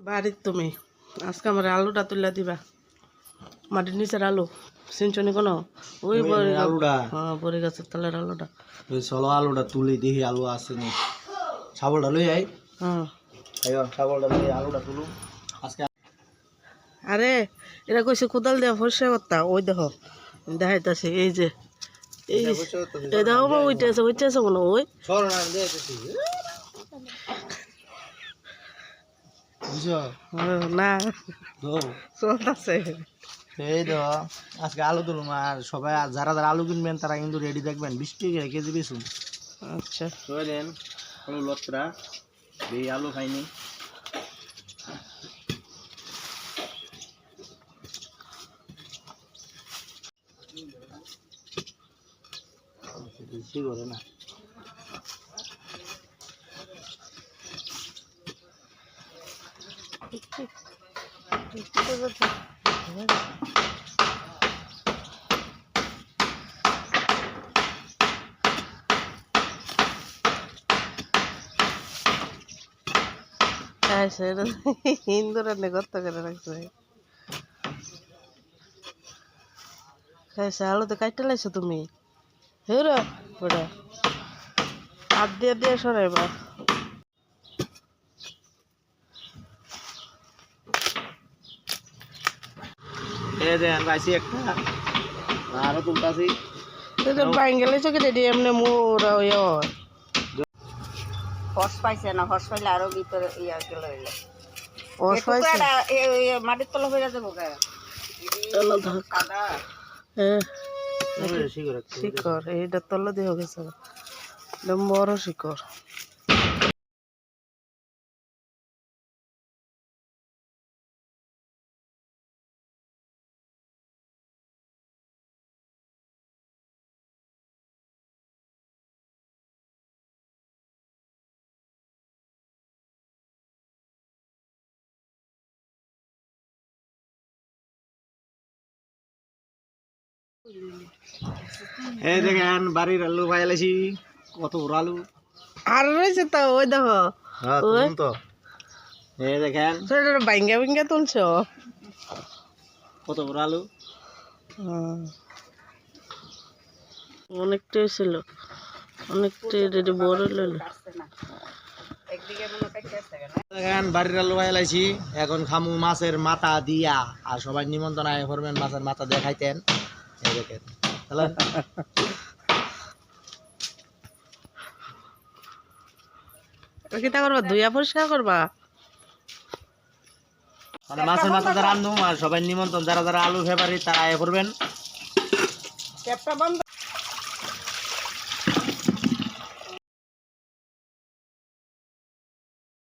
বাড়ির তুমি। আজকে আমার আলুটা তুলে দিবা। মাটির নিচের আলু। সিঞ্চনি কোনো? ওই আলুটা। হ্যাঁ বড়ি গাছের তলের আলুটা। ওই চলো আলুটা তুলি দেখি আলু আছে নি। ছাগলটা লই আই হ্যাঁ। ছাগলটা লই আলুটা তুলু। আজকে আরে এরা কইছে কোদাল দেওয়া ফসে করতা। ওই দেখো দেখাইতাছে এই যে এই দেখো মা উইটেছে উইটেছে মনে হয়, ওই। বুঝছ? না। চলতেছে। এই তো আজকে আলু তুলুম আর সবাই যারা যারা আলু কিনবেন তারা কিন্তু রেডি দেখবেন বিশ টাকা কেজি বেশুন আচ্ছা। দেন আলু লতরা এই আলু খাইনি। বেশি করে না। খাইছে এটা হিন্দু রান্না করতে করে রাখছে খাইছে আলু তো কাটতে লাইছো তুমি? হেরো ওটা হাত দিয়ে দিয়ে সরাইবা। এই দেন পাইছি একটা। আরও তুলতাছি এটা রেডি এমনি মোরা ইয়ে হয় হর্স পাইছে না পাইলে আরও ভিতরে ইয়া গেল হইলে। ওর পাইছে? মাটির তলা হয়ে যাবে কাদা হ্যাঁ শিকর এইটা তলে দিয়ে গেছে। এটা বড় শিকর এই দেখেন বাড়ির আলু পাইলাইছি কত বড় আলু। আর রয়েছে তো ওই দেখো। হ্যাঁ তো। এই দেখেন। সেটা বাইঙ্গা বাইঙ্গা তুলছো? কত বড় আলু। অনেকটাই ছিল। অনেকটাই রেডি বড় লইলো দেখেন বাড়ির আলু এখন খামু মাছের মাথা দিয়া। আর সবাই নিমন্ত্রণ আয় করবেন মাছের মাথা দিয়ে খাইতেন এই দেখেন। হ্যালো কিতা করবা? ধুইয়া পরিষ্কার করবা? মানে মাছের মাথা যারা রান্ধুম আর সবাই নিমন্ত্রণ যারা যারা আলু ফেভারিট তারা আয় করবেন। ক্যাপটা বন্ধ।